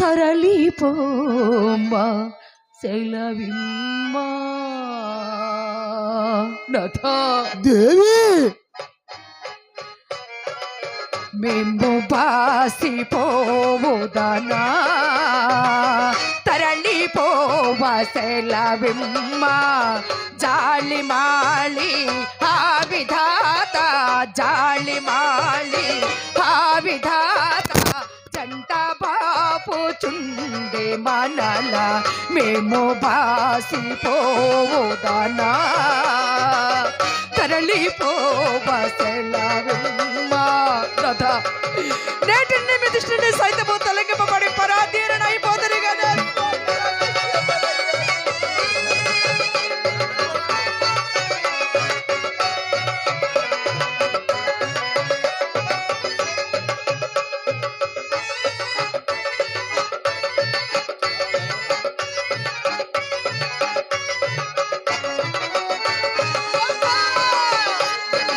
తరలిపోమ్మా సెలవిమ్మా. నథ. దేవి! మేము బాసిపోవుదనా తరలిపోవ సెలవిమ్మ. జాలి మాలి ఆ విధాత జాలి మాలి ఆ విధాత. చుండే మనల మేము బాసిపోదానా తరలిపోవసలమ్మా సెలవిమ్మ రథ నేటి నిమిషం సైతము తొలగింపబడి పరాధీరణ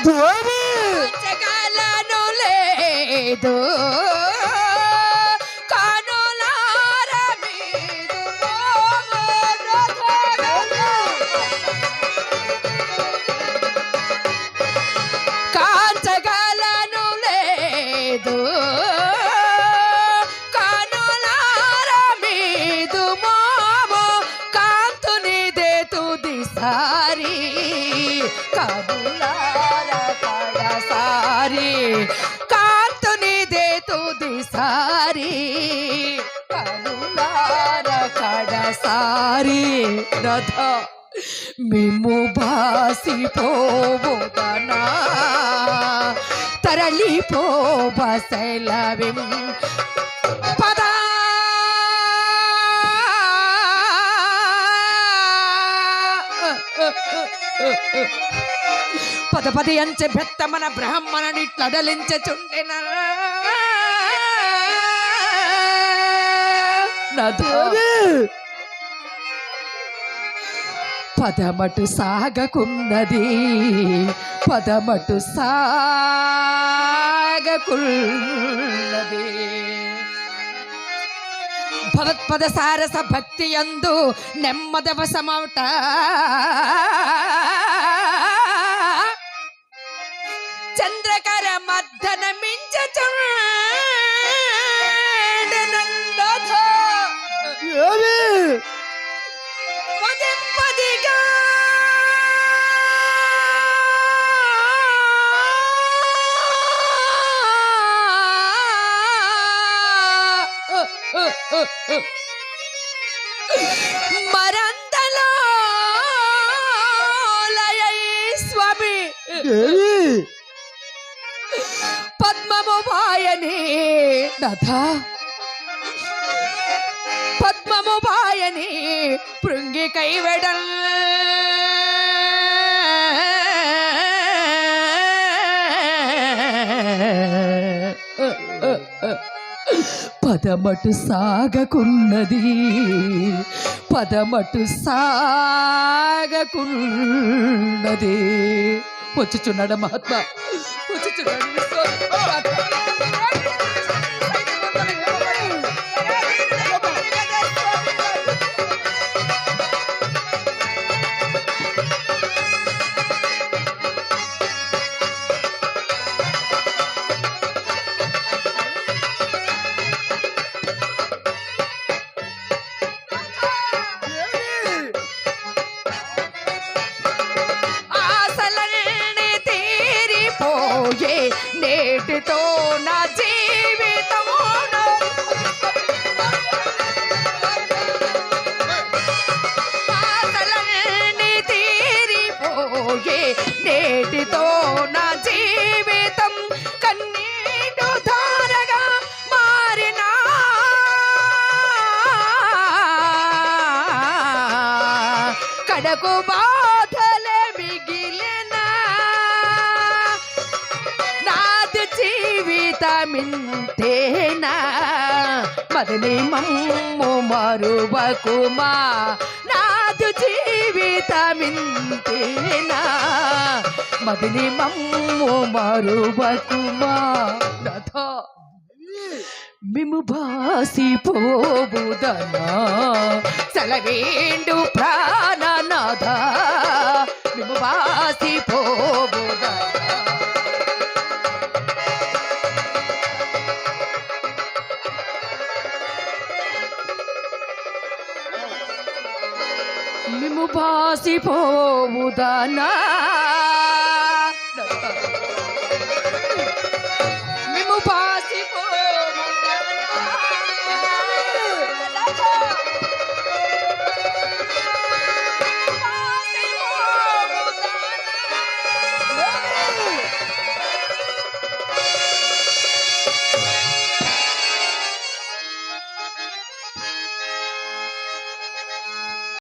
దేవి జగలను లేదు. కబులా కనులార కడసారి కాంతునిదే తుది సారి కనులార కడసారి రథ మేము బాసిపోవుదనా తరలిపోవ పద పది అంచె బెత్తమన బ్రహ్మణ నిట్లడలించె చుండెన నథ దేవి పదమటు సాగకున్నది పదమటు సాగకున్నది భగవత్పద సారస భక్తి యందు నెమ్మదవసమౌట చంద్రకర మర్దన దేవి పదే పదిగా మరందలో లయై స్వామి పాయని. నథ పద్మము పాయని. పృంగి కైవెడల్ పదమటు సాగకున్నది. పదమటు సాగకున్నది. వచ్చుచున్నాడు మహాత్మా వచ్చుచున్నాడు నేటితో నా జీవితము ఆశలన్నీ తీరిపోయే నేటితో నా జీవితం కన్నీటి కడకు బా జీవితమింతేనా మదని మమ్ము మరువకుమా? నాదు జీవితమింతేనా? మదిని మమ్ము మరువకుమా? రథ మిము బాసి పోవుదనా సెలవేండు ప్రాణనాథ? మిము బాసి మేము పాసిపోవుదనా?